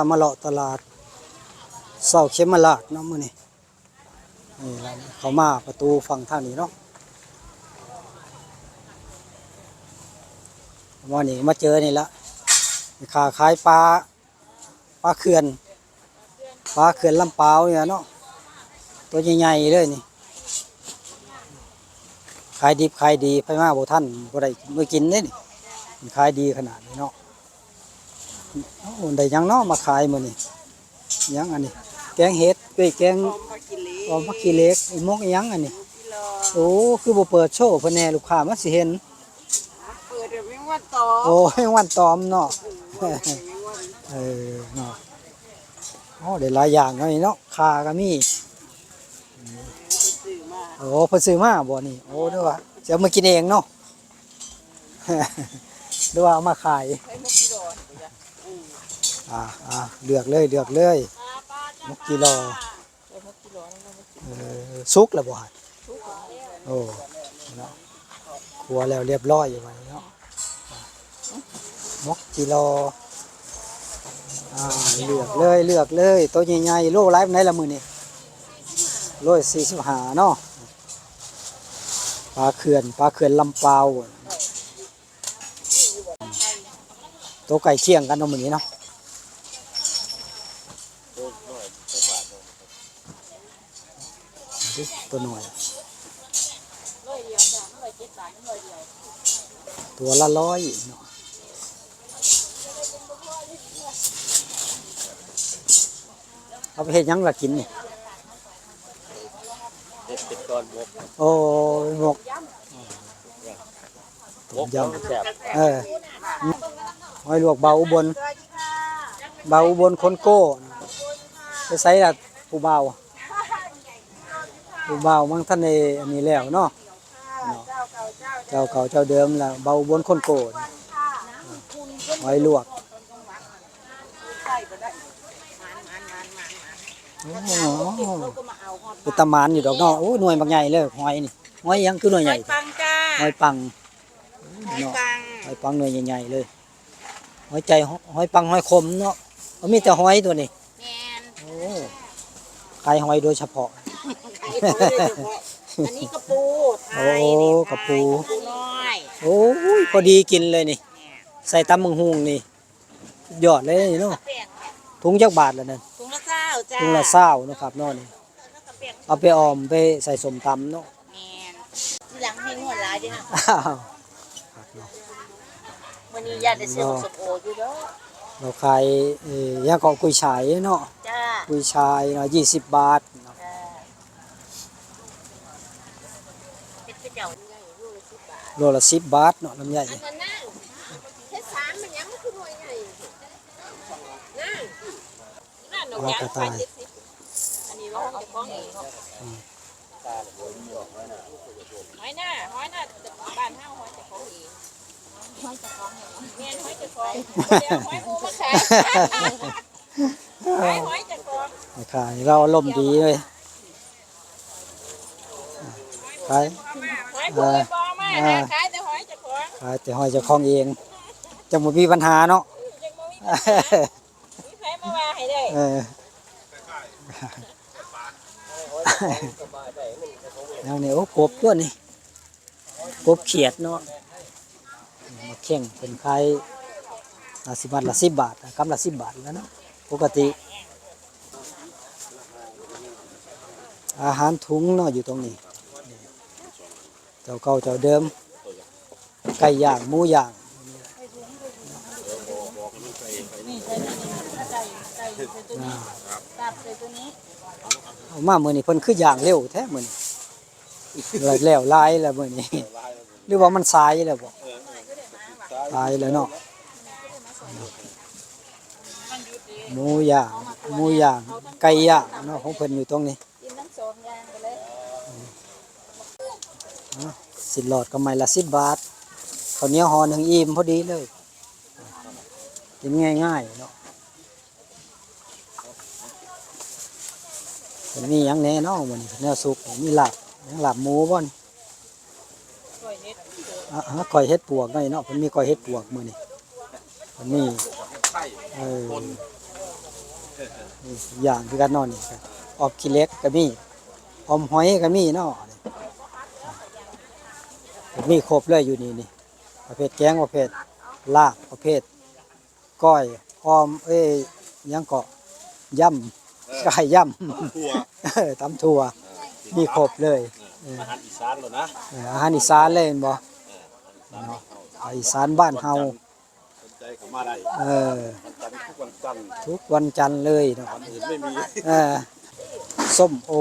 ามาเลาะตลาดเศร้าเข็มมาลาดเนาะมื้อนี้นี่ละเขามาประตูฝั่งทางนี้เนาะวันนี้มาเจอนี่ละขาขายปลาปลาเขื่อนปลาเขื่อนลำเปาเนี่ยเนาะตัวใหญ่ๆเลยนี่ขายดิบขายดีไปมาบ่ท่านบ่ได้มื้อกินเนี่ขายดีขนาดนี้เนาะ ได้หยังเนาะมาขายมื้อนี้หยังอันนี้ แกงเห็ดเอ้ยแกงพร้อมผักกิเลออมผักขี้เหล็กอีมกอีหยังอันนี้กิโลโอ้คือบ่เปิดโชว์เพิ่นแน่ลูกค้ามาสิเห็นเปิดเดี๋ยวไม่ว่าต่อโอ้ยวันตอมเนาะเดี๋ยวไม่ว่าเออเนาะโอ้ได้หลายอย่างเนาะนี่เนาะคาก็มีซื้อมาโอ้เพิ่นซื้อมาบ่นี่โอ้เด้อว่าจะเอามากินเองเนาะหรือว่าเอามาขายใช้มกกิโล อ่าอ่าเลือกเลยเลือกเลยมกกิโลเออสุกแล้วบ่ฮะโอ้เนาะครัวแล้วเรียบร้อยอยู่วันนี้เนาะมกจิโลอ่าเลือกเลยเลือกเลยตัวใหญ่ๆโลไลฟ์ไหนละมือนี่โลสี่สิบห้าเนาะปลาเขื่อนปลาเขื่อนลำเปาว ตัวไก่เคียงกันเนาะมือนี้เนาะดูตัวหน่อยตัวละร้อยเนาะเอาไปเห็ดหยังละกินนี่เด็ดเป็นตอนบกโอ้ยหมกบกยแซ่บำเออ หอยลวกเบาอุบลเบาอุบลคนโก้ไปใส่ละผู้เบาผู้เบามั่งท่านในอันนี้แล้วเนาะเจ้าเก่าเจ้าเดิมละเบาอุบลคนโก้หอยลวกใส่ก็ได้มันมันมันมันโอ้โหเขาก็มาเอาฮอดเป็นตำมานอยู่ดอกเนาะโอ้ยหน่วยบางใหญ่เลยหอยนี่หอยหยังคือหน่วยใหญ่ปังจ้าหอยปังหอยเนาะปังหอยปังหน่วยใหญ่ๆเลย หอยใจหอยปังหอยคมเนาะมันมีแต่หอยตัวนี้แมนโอ้ขายหอยโดยเฉพาะอันนี้กระปูไทยโอ้นี่กระปูกระปูน้อยโอ้ยพอดีกินเลยนี่ เนี่ยใส่ตำมึงหุงนี่สุดยอดเลยนี่เนาะกระเปียกถุงจักบาทแล้วนั่นถุงละเก้าจ้าถุงละเศร้าเนาะครับเนาะนี่แล้วกระเปียกเอาไปออมไปใส่สมตำเนาะแมนทีหลังให้นวดหลายด้วยนะ อ้าวครับเนาะ วันนี้ญาติได้ซื้อของสมโออยู่เด้อเราขายเอ่อยาเกาะกุยฉายเนาะจ้ากุยชายเนาะยี่สิบบาทเนาะจ้าเป็นกระเจ้าใหญ่ลูกละสิบบาทโลละสิบบาทเนาะลำไยอันนั้นนั่งแค่สามมันยังไม่คือหน่วยใหญ่นั่งนั่นหนูยังไปเจ็ดสิบอันนี้ว่าเอาของเองหอยหน้าหอยหน้าบ้านห้าหอยจะของเองหอยจะของเอง เมียนหอยจะของเดี๋ยวหอยมูมาขายหอยหอยจะของขายเราลมณ์ดีเลยขายหอยปูไปบอมานะขายแต่หอยจะของขายแต่หอยเจะคล้าของเองจะบ่มีปัญหาเนาะ ยังไม่มีปัญหามีใครมาว่าให้ได้เออแล้วนี่โอ้กบตัวนี่กบเขียดเนาะ ข่งเป็นขายละสิบบาทละสิบบาทกำละสิบบาทแล้วนะปกติ อาหารถุงเนาะอยู่ตรงนี้เจ้าเก่าเจ้าเดิม ไก่ย่างหมูย่างอ่าเอามามื้อนี้เพิ่นคือย่างเร็วแท้มื้อนี้แล้วแล้วลายแล้วเมื้อนี้หรือว่ามันสายแล้วบ่ สายแล้วเนาะหมูย่างหมูย่างไก่ย่างเนาะของเพิ่นอยู่ตรงนี้สินหลอดก็ไม้ละ10บบาทข้าวเหนียวห่อหนึ่งอิ่มพอดีเลยกินง่ายๆเนาะมันมีหยังแน่เนาะมื้อนี้แนวสุกมีลาบยังลาบหมูบ่น วยเฮ็ดอะฮะก้อยเฮ็ดปวกหน่อยเนาะมันมีก้อยเฮ็ดปวกมื้อนี้มันมีไข่เออคนนี่อย่างคือกันเนอนนี่ครับออบขี้เหล็กก็มีออมหอยก็มีเนาะนี่มีครบเลยอยู่นี่นี่ประเภทแกงประเภทลาบประเภทก้อยออมเอ้ยหยังเกาะย่ำไก่ย่ำทั่วเออตำถั่วมีครบเลยอาหารอีสานเลยนะเอออาหารอีสานเลยเห็นบ่ เนาะอาอีสานบ้านเฮาสนใจเข้ามาได้เออวันจันทร์ทุกวันจันทร์ทุกวันจันทร์เลยเนาะวันอื่นไม่มีเออส้มโอ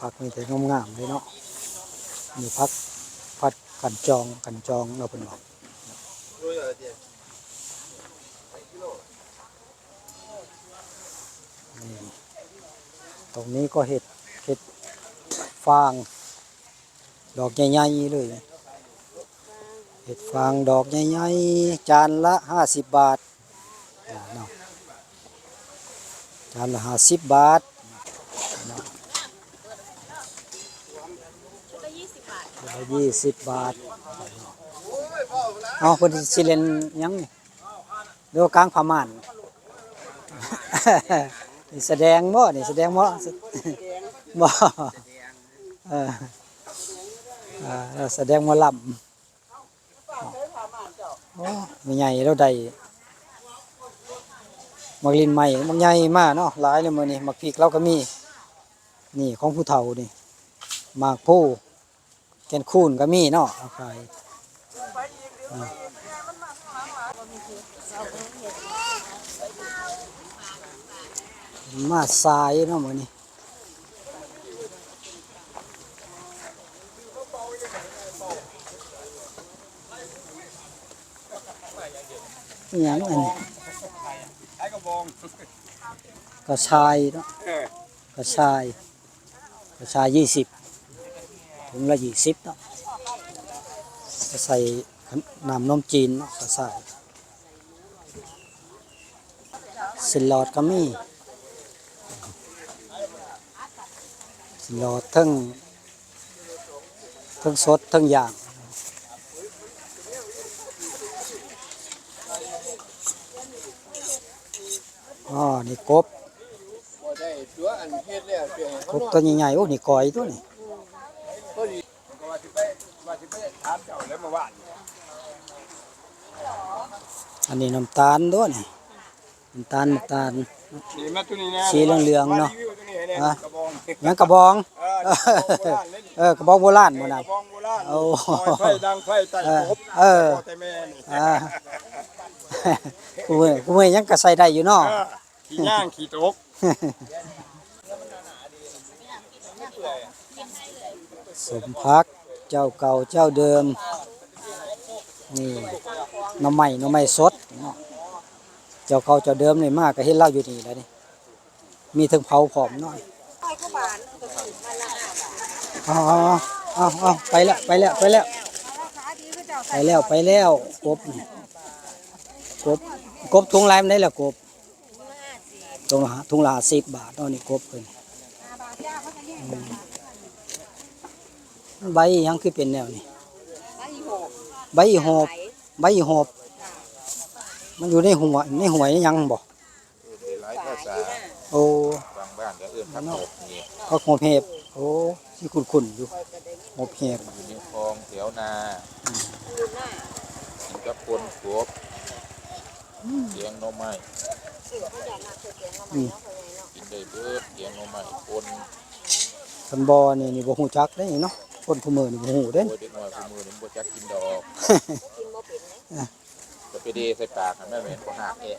ผักมีแต่งามๆเลยเนาะมีผักผัดกันจองกันจองเราเป็นบอก ตรงนี้ก็เห็ดเห็ดฟาง ดอกใหญ่ๆเลย เห็ดฟางดอกใหญ่ๆจานละห้าสิบบาทาจานละห้าสิบบาทยี่สิบบาทจานละยี่สิบบาท เอาคนสิเลนยังนี่เรียวกลางพม่าน นี่แสดงบ่นี่แสดงบ่บ่เออเออแสดงหมาลำโอ้ไม่ใหญ่แล้วใดมักลินใหม่มักใหญ่มากเนาะหลายเลยมื้อนี้มักพริกเราก็มี นี่ของผู้เฒ่านี่หมากผู้แกนคูนก็มีเนาะเอาขายอ่า มาสายเนาะมือนี้อิหยังอันนี้ไอ้กระกะชายเนาะกระชายกระชายยี่สิบถุงละยี่สิบเนาะก็ใส่น้ำนมจีนเนาะก็ใส่สิลอดก็มีสิน หลอทั้งทั้งสดทั้งอย่างอ๋อนี่กบกบตัวใหญ่ๆโอ้นี่กอยตัวนี่พอดีก็ว่าสิไปว่าสิไปถามเจ้าแล้วมาว่าอันนี้น้ำตาลด้วยนี่น้ำตาลน้ำตาลสีเหลืองๆเนาะ รีวิวตัวนี้ให้แน่ฮะกระบองหยังกระบองเออนี่กระบองโบราณเลยนี่เออกระบองโบราณบ่นั่นกระบองโบราณโอ้ไฟดังไฟใต้เออครบเออพ่แต่แม่นี่อ่ากูเมื่อยกูเมื่อยยังกระใส่ได้อยู่เนาะเออขี่ย่างขี่ตกสมพักเจ้าเก่าเจ้าเดิมนี่หน้ำใหม่น้ำใหม่สดเนาะเจ้าเก่าเจ้าเดิมนี่มากก็เห็นเล่าอยู่นี่แหล้วนี่ มีถึงเผาผอมเนาะเอ๋อาเอาเอาไปแล้วไปแล้วไปแล้วไปแล้วไปแล้วกบนี่กบกบทุงลายมันได้แล้วกบทุงละทุงละสิบบาทเนาะนี่กบเพิ่นอืมใบหยังคือเป็นแนวนี่ใบหอบใบหอบมันอยู่ในหัวในหัวยยังบ่หลายภาษา โอ้บางบ้านก็เอื้อนพักหกนี่ก็หอบเห็บโอ้ที่คุ้นๆอยู่หอบเห็บอยู่ในคลองแถวนากินกับปนกบเสียงหน่อไม้อืมกินได้เบิดเสียงหน่อไม้ปนคันบ่นี่นี่บ่ฮู้จักเด้เนาะคนผู้มือนี่บ่ฮู้เด้โอ้ยเด็กน้อยผู้มือนี่บ่จักกินดอกจะไปเดใส่ปากกันแม่แม่นบ่หักแอะ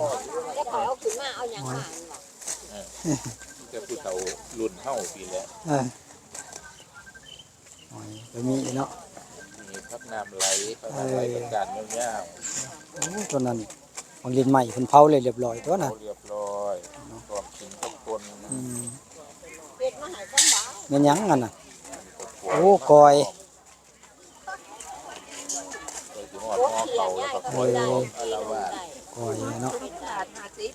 ลูกก็ถอยเอาขึ้นมาเอาอย่างมาจะผู้เฒ่ารุ่นเฮาปีแล้วเออโอ้ยก็มีเนาะมีพักน้ำไหลพักน้ำไหลเป็นการยาวโอ้ตัวนั้นบางลินใหม่เพิ่นเผาเลยเรียบร้อยตัวน่ะเขาเรียบร้อยพร้อมกินกับคนมเป็ดมาหายกันบ้าแม่นหยังอันน่ะโอ้กอยไปสิฮอ ดหม้อเขาแล้วก็คอยอารวาสกอยเนาะเป็ดขาดห้าสิบ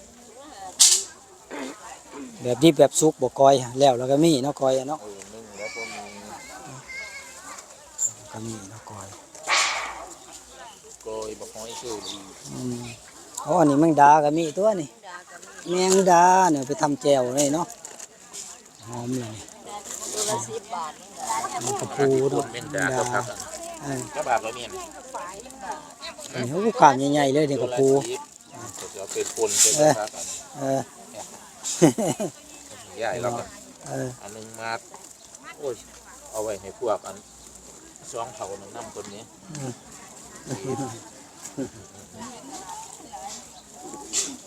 แบบดิบแบบสุกบ่ก้อยแล้วแล้วก็มีเนาะก้อยอะเนาะเออนึ่งแล้วก็มีก็มีเนาะก้อยโกยบักหอยเชอรี่อืมอ๋ออันนี้แมงดาก็มีตัวนี่แมงดาเนี่ยไปทำแจ่วเลยเนาะหอมเลยตัวละสิบบาทมันกระปูเนาะเป็นแมดางดาครับเออก็บาทละเมีย นอันนี้เขากามใหญ่ๆเลยเนี่ยกระปูจะเอาไปปนเป็นครับเออใหญ่แล้วกันอันหนึงมาโอ้ยเอาไว้ให้พวกอันสองเผาหนึ่งน้ำคนนี้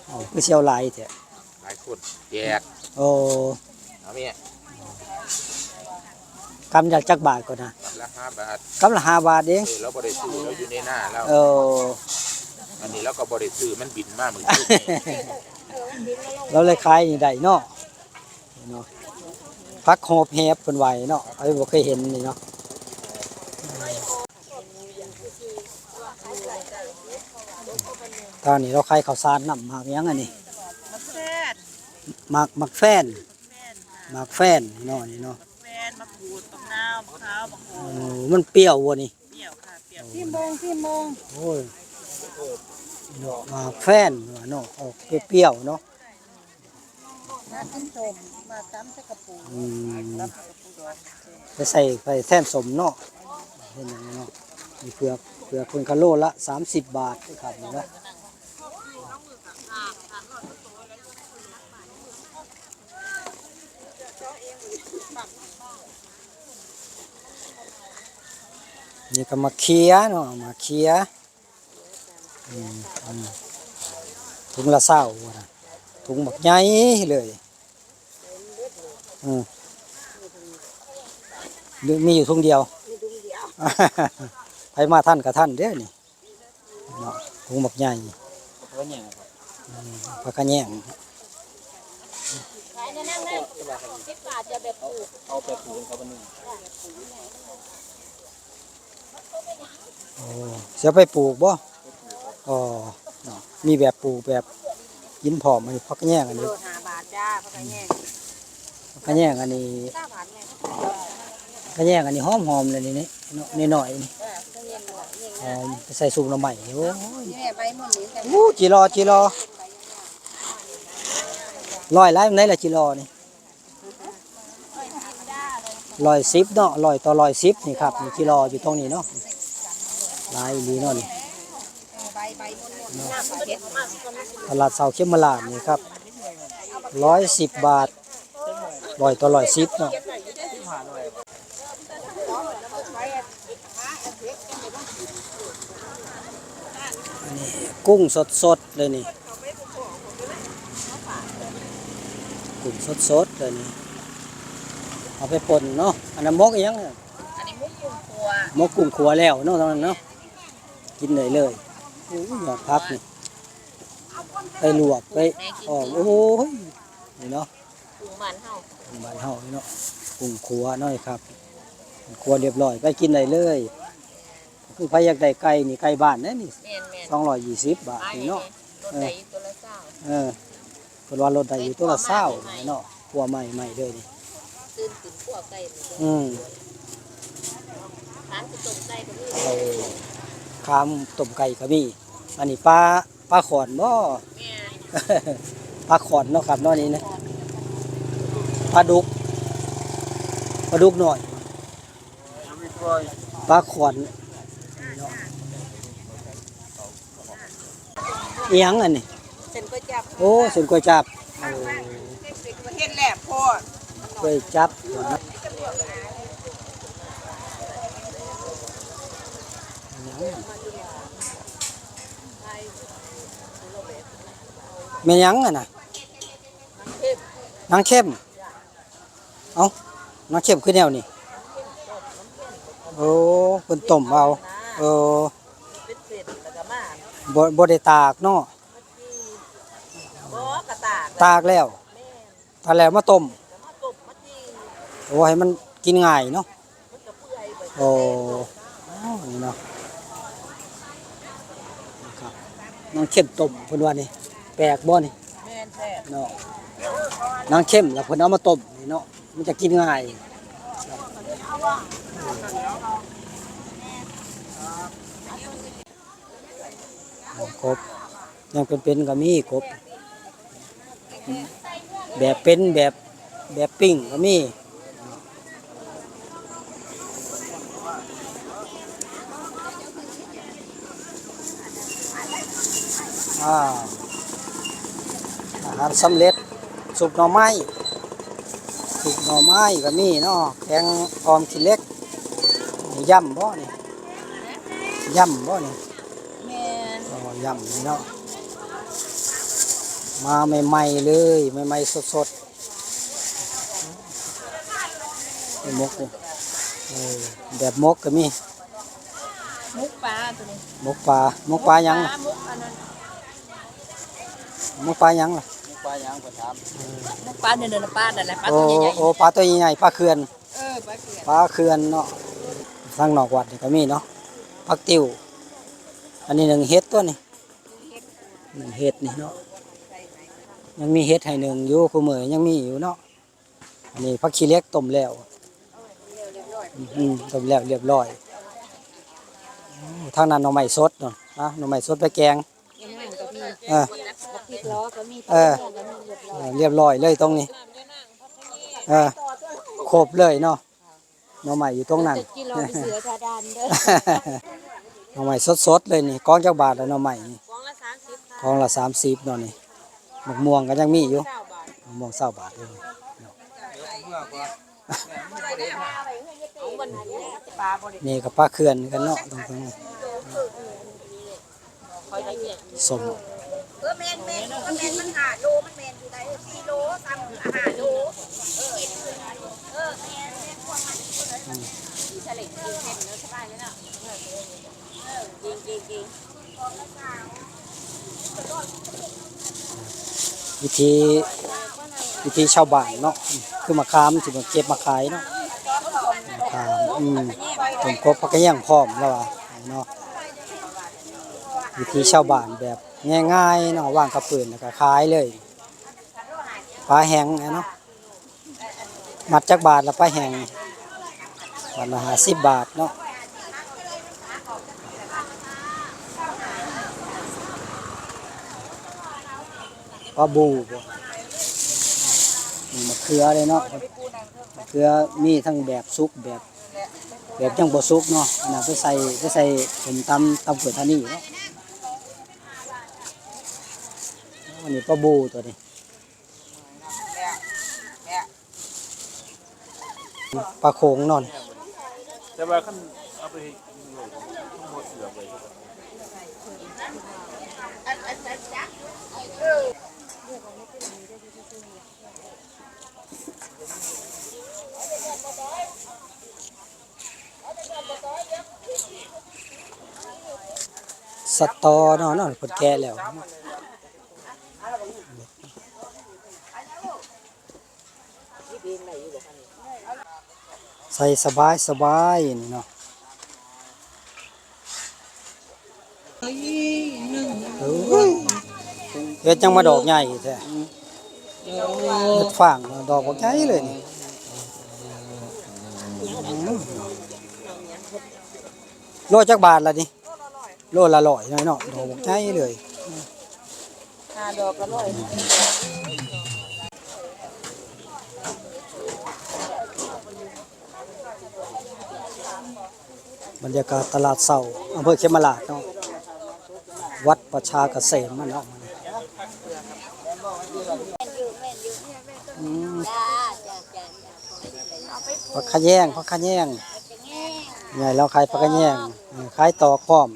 อาคือเชียวลายเถอะลายคนแจกโอ้เอาเมียกำจากจักบาทก่อนนะ ละห้าบาทกำละห้าบาทเองเออเราบริสุทธิ์เราอยู่ในหน้าเราโอ้อันนี้เราก็บริสุทธิ์มันบินมากเหมือนกันเราเลยขายนี่ได้เนาะเนาะพักโฮบแฮบเป็นไหวเนาะไอ้บ่เคยเห็นนี่เนาะตอนนี้เราขายข้าวสารน้ำหมากหยังอันนี้มะแฟนหมากหมากแฟนหมากแฟนนี่เนาะนี่เนาะแฟนมะกรูด มะนาวมะพร้าวมะโขโอ้มันเปรี้ยววะนี่เปรี้ยวค่ะเปรี้ยวที่โมงที่โมงโอ้ยเนาะหมากแฟนว่าเนาะออกเปรี้ยวๆเนาะน้ำจิ้มชมมาซ้ำใส่กระปูอืมกระปูดองไปใส่ไปแท่นสมเนาะเห็นอย่างนี้เนาะมีเปลือกเปลือกเป็นคาโลละ30 บาทครับนี่นะ นี่ก็มาเคียเนาะมาเคียอืมอืมถุงละเศร้าว่ะนะถุงบักใหญ่เลยอืมมีมีอยู่ทุ่งเดียวมีดุงเดียวไปมาท่านกับท่านเด้อนี่เนาะทุ่งบักใหญ่ว่าเนี่ยปลากระแยงขายในนั่งนั่งสิบบาทจะแบบปลูกเอาไปปลูกเขาเป็นหนึ่ง โอ้เสียไปปลูกบ่อ๋อเนาะมีแบบปลูกแบบยินผอมอันนี้ปลากระแยงอันโลนี้ห้าบาทจ้าเพราะกันแย่งปลากระแยงอันนี้ห้าบาทไงกระแยงอันนี้หอมหอมๆเลยนี่นี่เนาะนี่หน่อยนี่เออก็เย็นหน่อยเย็นหอมไปใส่ซุปหน่อไม้โอ้ยนี่แม่ใบหมดนี้แต่อู้จิรอจิรอร้อยไล่ไหนล่ะจิรอนี่ ร้อยสิบเนาะร้อยต่อร้อยสิบนี่ครับนี่จิรออยู่ตรงนี้เนาะลายดีเนาะนี่ตลาดเสาเข้มมาลาดนี่ครับร้อยสิบบาทร้อยต่อร้อยสิบเนาะนนี้กุ้งสดๆเลยนี่กุ้งสดๆเลยนี่ เอาไปป่นเนาะอันนั้นมกอีหยังเนี่ยอันนี้มุกกุ้งครัวมกกุ้งขัวแล้วเนาะตอนนั้นเนาะกินเลยเลยโอ้ยยอดพักนี่ไปลวกไปออกโอ้ยนี่เนาะกุ้งมันเฮาบ้านเฮานี่เนาะกุ้งขัวเนาะครับขัวเรียบร้อยไปกินได้เลยคือใครอยากได้ไก่นี่ไก่บ้านนะนี่แม่นแม่นสองร้อยยี่สิบบาทขายนี่นี่เนาะรถไหนตัวละเจ้าเออคนว่ารถได้อยู่ตัวละเศร้าเนาะขัวใหม่ใหม่ๆเลยนี่ ตื่นตื่นขัวไก่เลยอืมร้านคือต้มไก่ก็มีเอาคามต้มไก่ก็มี อันนี้ปลาปลาขอนบ่ แม่ปลาขอนเนาะครับเนาะนี่นะปลาดุกปลาดุกหน่อย ปลาขอนเนาะเอียงอันนี้เส้นก๋วยจับโอ้เส้นก๋วยจับโอ้เป็นประเทศแหลกพ่อ ก๋วยจับแม่นหยังอะน่ะนางเข้ม เอ้านางเข้มคือแนวนี่โอ้เพิ่นต้มเอาเออเป็นเศษแล้วก็มาบ่บ่ได้ตากเนาะบ่กระตากตากแล้วตากแล้วมาต้มแล้วมาต้มมาจี โอ้ให้มันกินง่ายเนาะมันก็เปื่อยไปโอ้อ้าวนี่เนาะครับน้องเข้มต้มเพิ่นว่านี่แปลกบ่นี่แม่นแซ่บเนาะนางเข้มแล้วเพิ่นเอามาต้มนี่เนาะมันจะกินง่ายกบยังเป็นๆก็มีกบแบบเป็นแบบแบบปิ้งก็มี อ่าอาหารสำเร็จสุกหน่อไม้สุกหน่อไม้ก็มีเนาะแกงออมขี้เหล็กนี่ย่ำบ่นี่ย่ำบ่นี่แม่อ๋อย่ำนี่เนาะมาใหม่ๆเลยใหม่ๆสดๆนี่มกนี่เออแบบมกก็มีมุกปลาตัวนี้มกปลามกปลาหยังล่ะมุกอันนั้น มกปลาหยังล่ะปลาหยังก็ถามมุกปลาเดินเดินปลาแต่นแหละปลาโอ้ตัวใหญ่โอ้ปลาตัวใหญ่ๆปลาเขื่อนๆเออปลาเกลือปลาเขื่อนเนาะทางนอกวัดนี่ก็มีเนาะผักติ๋วอันนี้หนึ่งเฮ็ดตัวนี่หนึ่งเฮ็ดนี่เนาะยังมีเฮ็ดให้หนึ่งอยู่คู่มือยังมีอยู่เนาะอันนี้ผักขี้เหล็กต้มแล้วอืมต้มแล้วเรียบร้อยอืมทางนั้นหน่อไม้สดเนาะอะหน่อไม้สดไปแกงยัง ไงก็มีเออพริกล้อก็มีเออเออเรียบร้อยเลยตรงนี้เออครบเลยเนาะหน่อไม้อยู่ตรงนั้นจะกินรอไปเสือชาดันเด้อ หน่อไม้สดๆเลยนี่กองจักบาทแล้วหน่อไม้นี่กองละสามสิบกองละสามสิบเนาะนี่มะม่วงก็ยังมีอยู่เก้าบาทมะม่วงเศร้าบาทเลยของมันปลาบรินี่กับปลาเขื่อนกันเนาะตรงตรงคอยละเอียดสม เออแมนแมนเออแมนมันหาโลมันแมนอยู่ได้สี่โลตามอาหารโลเออเออแมนแมนพวกมันที่ฉลิดกินเส้นเนื้อสบายเลยเนาะจริงจริงจริงวิธีวิธีชาวบ้านเนาะคือมะขามสิมาเก็บมาขายเนาะมะขามอืมต้มกบพักกระเย่างพร้อมแล้วว่าเนาะวิธีชาวบ้านแบบ ง่ายๆเนาะว่างกับปืนแล้วก็ขายเลยปลาแห้งเนาะมัดจักบาทละปลาแห้งวันละห้าสิบบาทเนาะปลาบูมะเขือเลยเนาะมะเขือมีทั้งแบบสุกแบบ แบบจังบ่สุกเนาะนะไปใส่ไปใส่ผมตำตำเกิดทานี่เนาะ อันนี้ปลาบูตัวนี้ปลาโขงนอน แต่ว่าคันเอาไปหมดเสือไปสตอเนาะเนาะเพิ่นแก่แล้ว ใส่สบายสบายนี่เนาะเอ้ยเฮ็ดจังมาดอกใหญ่แท้เฮ็ดฟางดอกบักใหญ่เลยนี่โลจักบาทละนี่โลละร้อยน้อยเนาะดอกบักใหญ่เลย ดอกละร้อย บรรยากาศตลาดเสาอำเภอเขมราชเนาะวัดประชาเกษมมันเนาะอืมจ้าจ้าจ้าผักขะแยงผักขะแยงใหญ่เราขายผักขะแยงเออขายต่อพร้อม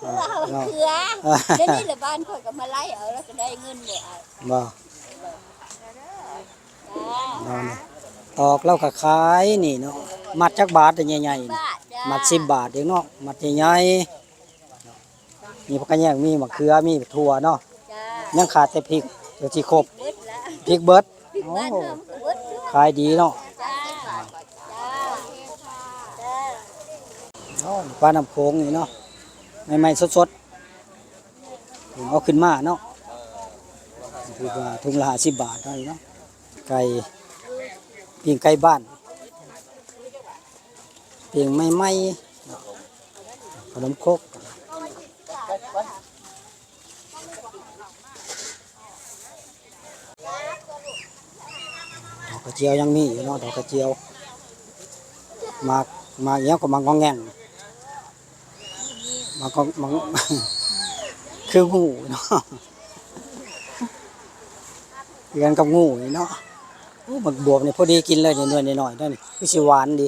เออเนาะเขือเดี๋ยวนี้แหละบ้านข่อยก็มาไล่เอาแล้วก็ได้เงินเนี่ยเอาบ่เนาะนี่ตอกเราก็ขายนี่เนาะมัดจักบาทแต่ใหญ่ๆนี่บาทจ้า มัด10บาทเองเนาะมัดใหญ่ๆมีผักขะแยงมีมะเขือมีถั่วเนาะจ้ายังขาดแต่พริกเดี๋ยวที่ครบเบิดละพริกเบิดปิดโอ้บ้านเพิ่มก็เบิดเด้อขายดีเนาะจ้าจ้าจ้าเนาะปลาน้ำโขงนี่เนาะใหม่ๆสดๆเอาขึ้นมาเนาะคือว่าถุงละ50บาทเท่านี้เนาะไก่ปิ้งไก่บ้าน ปิ้งไม่ไหมขนมคกดอกกระเจียวยังมีอยู่เนาะดอกกระเจียวมากมาเงี้ยก็หมากองแงงหมากก็หมากคืองูเนาะเรียนกับงูเนาะโอ้หมักบวบเนี่ยพอดีกินเลยเนี่ยหน่อยหน่อยๆนั่นนี่คือสิหวานดี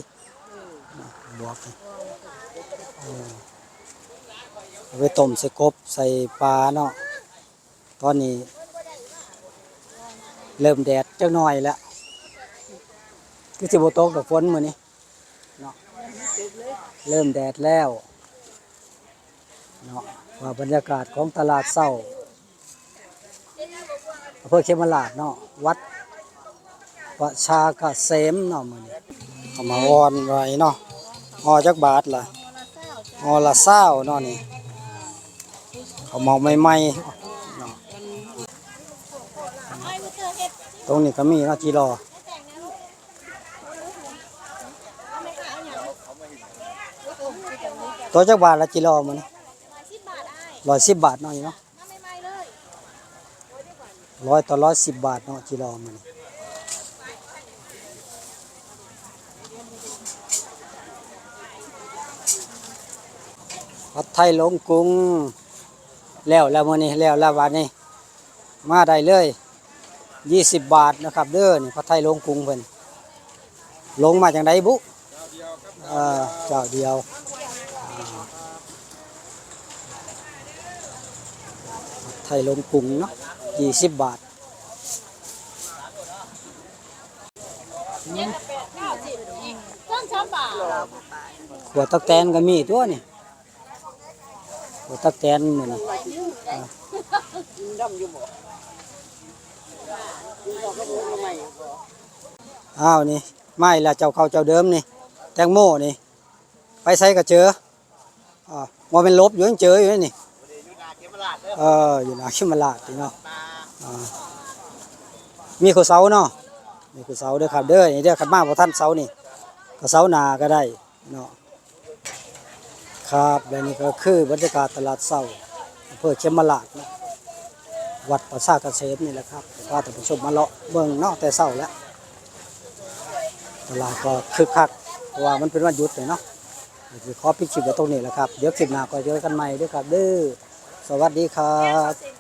บวบนี่เออเอาไปต้มใส่กบใส่ปลาเนาะตอนนี้ เริ่มแดดจักหน่อยแล้วคือสิบตกดอกฝนมือนี้เนาะเริ่มแดดแล้วเนาะว่าบรรยากาศของตลาดเศร้าอำเภอเขมราชเนาะวัดประชากเกษมเนาะมือนี้เอามาออนไว้เนาะ ออจักบาทล่ะออละเศร้าเนาะนี่เขาเมาใหม่ๆเนาะตรงนี้ก็มีเนาะจีรอตัวจักบาทละจีรอมันร้อยสิบบาทเนาะนี่เนาะร้อยต่อร้อยสิบบาทเนาะจีรอมัน ผัดไทยลงกรุงแล้วแล้วมื้อนี้แล้วแล้ววันนี้มาได้เลยยี่สิบบาทนะครับเด้อนี่พระไทยลงกรุงเพิ่นลงมาจากไหนบุเอ่อเจ้าเดียวอ่าไทยลงกรุงเนาะยี่สิบบาทต้องช้อนบ่าขวดตักแตนก็มีตัวนี่ ขวดตักแตนมื้อนี่อ้าวนี่ไม่ละเจ้าเขาเจ้าเดิมนี่ แตงโมนี่ ไปใส่ก็เจออ่าว่าเป็นลบอยู่ยังเจออยู่นี่เอออยู่นาเขมราชนี่เนาะอ่ามีข้าวเสาเนาะมีข้าวเสาเด้อครับเด้อนี่เด้อขับมาบ่ทันเสานี่ก็เสาหนาก็ได้เนาะ ครับและนี่ก็คือบรรยากาศตลาดเศร้าอำเภอเขมราชนะวัดประชาเกษมนี่แหละครับพาท่านผู้ชมมาเลาะเมืองนอกแต่เศร้าแล้วตลาดก็คึกคักเพราะว่ามันเป็นวันหยุดเลยเนาะคือขอปิดคลิตไว้ตรงนี้แหละครับ เดี๋ยวคลิปหน้าก็เจอกันใหม่ด้วยครับเด้อสวัสดีครับ